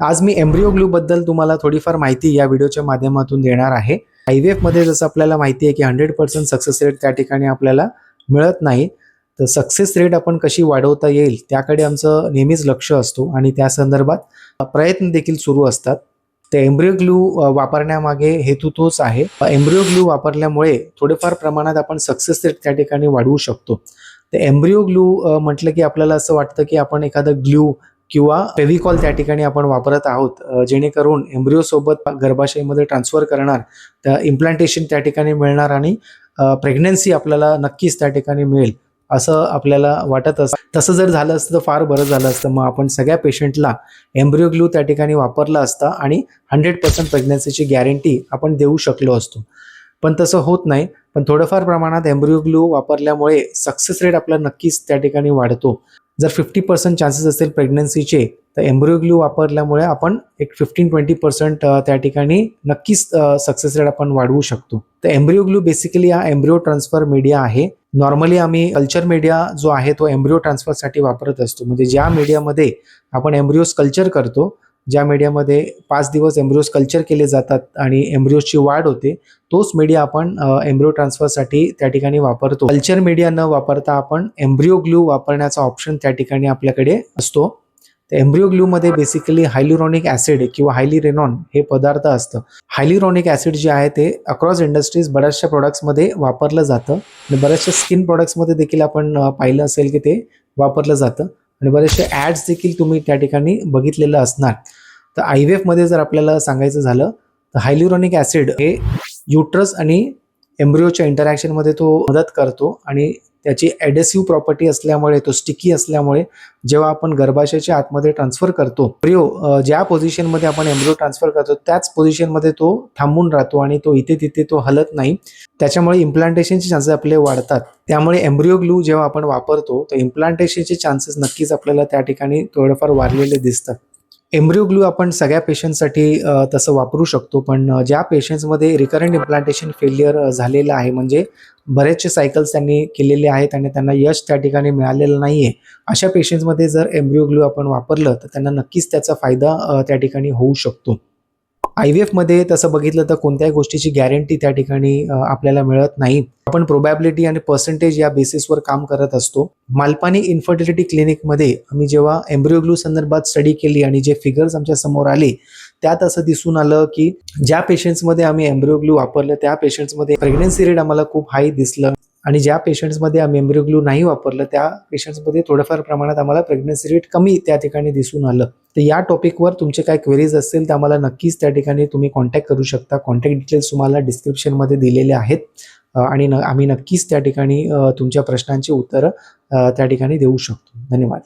आज मी एम्ब्रिओ ग्लूबद्दल तुम्हाला थोडीफार माहिती या व्हिडिओच्या माध्यमातून देणार आहे. आय व्ही एफमध्ये जसं आपल्याला माहिती आहे की हंड्रेड पर्सेंट सक्सेस रेट त्या ठिकाणी आपल्याला मिळत नाही. तर सक्सेस रेट आपण कशी वाढवता येईल त्याकडे आमचं नेहमीच लक्ष असतो आणि त्या संदर्भात प्रयत्न देखील सुरू असतात. ते एम्ब्रिओ ग्लू वापरण्यामागे हेतू तोच आहे. एम्ब्रिओ ग्लू वापरल्यामुळे थोडेफार प्रमाणात आपण सक्सेस रेट त्या ठिकाणी वाढवू शकतो. तर एम्ब्रिओ ग्लू म्हटलं की आपल्याला असं वाटतं की आपण एखादं ग्लू किंवा फेविकॉल त्या ठिकाणी आपण वापरत आहोत जेणेकरून एम्ब्रिओ सोबत गर्भाशयामध्ये ट्रान्सफर करणार त्या इम्प्लांटेशन त्या ठिकाणी मिळणार आणि प्रेग्नन्सी आपल्याला नक्कीच त्या ठिकाणी मिळेल असं आपल्याला वाटत असतं तसं जर झालं असतं तर फार बरं झालं असतं. मग आपण सगळ्या पेशंटला एम्ब्रिओ ग्लू त्या ठिकाणी वापरला असता आणि हंड्रेड पर्सेंट प्रेग्नन्सीची गॅरंटी आपण देऊ शकलो असतो. पण तसं होत नाही. पण थोडंफार प्रमाणात एम्ब्रिओ ग्लू वापरल्यामुळे सक्सेस रेट आपला नक्कीच त्या ठिकाणी वाढतो. जर फिफ्टी पर्सेंट चान्सेस असेल प्रेग्नन्सीचे तर एम्ब्रिओ ग्लू वापरल्यामुळे आपण एक फिफ्टीन ट्वेंटी पर्सेंट त्या ठिकाणी नक्कीच सक्सेस रेट आपण वाढवू शकतो. तर एम्ब्रिओ ग्लू बेसिकली हा एम्ब्रिओ ट्रान्सफर मीडिया आहे. नॉर्मली आम्ही कल्चर मीडिया जो आहे तो एम्ब्रिओ ट्रान्सफरसाठी वापरत असतो. म्हणजे ज्या मीडियामध्ये आपण एम्ब्रिओस कल्चर करतो ज्या मीडियामध्ये पाच दिवस एम्ब्रिओज कल्चर केले जातात आणि एम्ब्रिओजची वाढ होते तोच मीडिया आपण एम्ब्रिओ ट्रान्सफरसाठी त्या ठिकाणी वापरतो. कल्चर मीडिया न वापरता आपण एम्ब्रिओ ग्लू वापरण्याचा ऑप्शन त्या ठिकाणी आपल्याकडे असतो. तर एम्ब्रिओ ग्लूमध्ये बेसिकली हायल्युरॉनिक ॲसिड किंवा हायली रेनॉन हे पदार्थ असतं. हायलिरॉनिक ॲसिड जे आहे ते अक्रॉस इंडस्ट्रीज बऱ्याचशा प्रोडक्ट्समध्ये वापरलं जातं. आणि बऱ्याचशा स्किन प्रोडक्ट्समध्ये देखील आपण पाहिलं असेल की ते वापरलं जातं. आणि बरेचसे ॲड्स देखील तुम्ही त्या ठिकाणी बघितलेलं असणार. तर आय व्ही एफमध्ये जर आपल्याला सांगायचं झालं तर हायल्युरॉनिक ॲसिड हे युट्रस आणि एम्ब्रिओच्या इंटरॅक्शनमध्ये तो मदत करतो आणि त्याची ॲडेसिव्ह प्रॉपर्टी असल्यामुळे तो स्टिकी असल्यामुळे जेव्हा आपण गर्भाशयाच्या आतमध्ये ट्रान्सफर करतो एम्ब्रिओ ज्या पोझिशनमध्ये आपण एम्ब्रिओ ट्रान्सफर करतो त्याच पोझिशनमध्ये तो थांबून राहतो आणि तो इथे तिथे तो हलत नाही. त्याच्यामुळे इम्प्लांटेशनचे चान्सेस आपले वाढतात. त्यामुळे एम्ब्रिओ ग्लू जेव्हा आपण वापरतो तर इम्प्लांटेशनचे चान्सेस नक्कीच आपल्याला त्या ठिकाणी थोडेफार वाढलेले दिसतात. एम्ब्रिओ ग्लू आपण सगळ्या पेशंटसाठी तसं वापरू शकतो. पण ज्या पेशंट्समध्ये रिकरंट इम्प्लांटेशन फेलियर झालेलं आहे म्हणजे बरेचसे सायकल्स त्यांनी केलेले आहेत आणि त्यांना यश त्या ठिकाणी मिळालेलं नाही आहे अशा पेशंट्समध्ये जर एम्ब्रिओ ग्लू आपण वापरलं तर त्यांना नक्कीच त्याचा फायदा त्या ठिकाणी होऊ शकतो. आय व्ही एफमध्ये तसं बघितलं तर कोणत्याही गोष्टीची गॅरंटी त्या ठिकाणी आपल्याला मिळत नाही. आपण प्रोबॅबिलिटी आणि पर्सेंटेज या बेसिसवर काम करत असतो. मालपानी इन्फर्टिलिटी क्लिनिकमध्ये आम्ही जेव्हा एम्ब्रिओग्लू संदर्भात स्टडी केली आणि जे फिगर्स आमच्यासमोर आले त्यात असं दिसून आलं की ज्या पेशंट्समध्ये आम्ही एम्ब्रिओग्लू वापरलं त्या पेशंट्समध्ये प्रेग्नन्सी रेट आम्हाला खूप हाय दिसलं. आणि ज्या पेशंट्समध्ये आम्ही ग्लू नाही वापरलं त्या पेशंट्समध्ये थोड्याफार प्रमाणात आम्हाला प्रेग्नन्सी रेट कमी त्या ठिकाणी दिसून आलं. तर या टॉपिकवर तुमचे काय क्वेरीज असतील तर आम्हाला नक्कीच त्या ठिकाणी तुम्ही कॉन्टॅक्ट करू शकता. कॉन्टॅक्ट डिटेल्स तुम्हाला डिस्क्रिप्शनमध्ये दिलेले आहेत. आणि न आम्ही नक्कीच त्या ठिकाणी तुमच्या प्रश्नांची उत्तरं त्या ठिकाणी देऊ शकतो. धन्यवाद.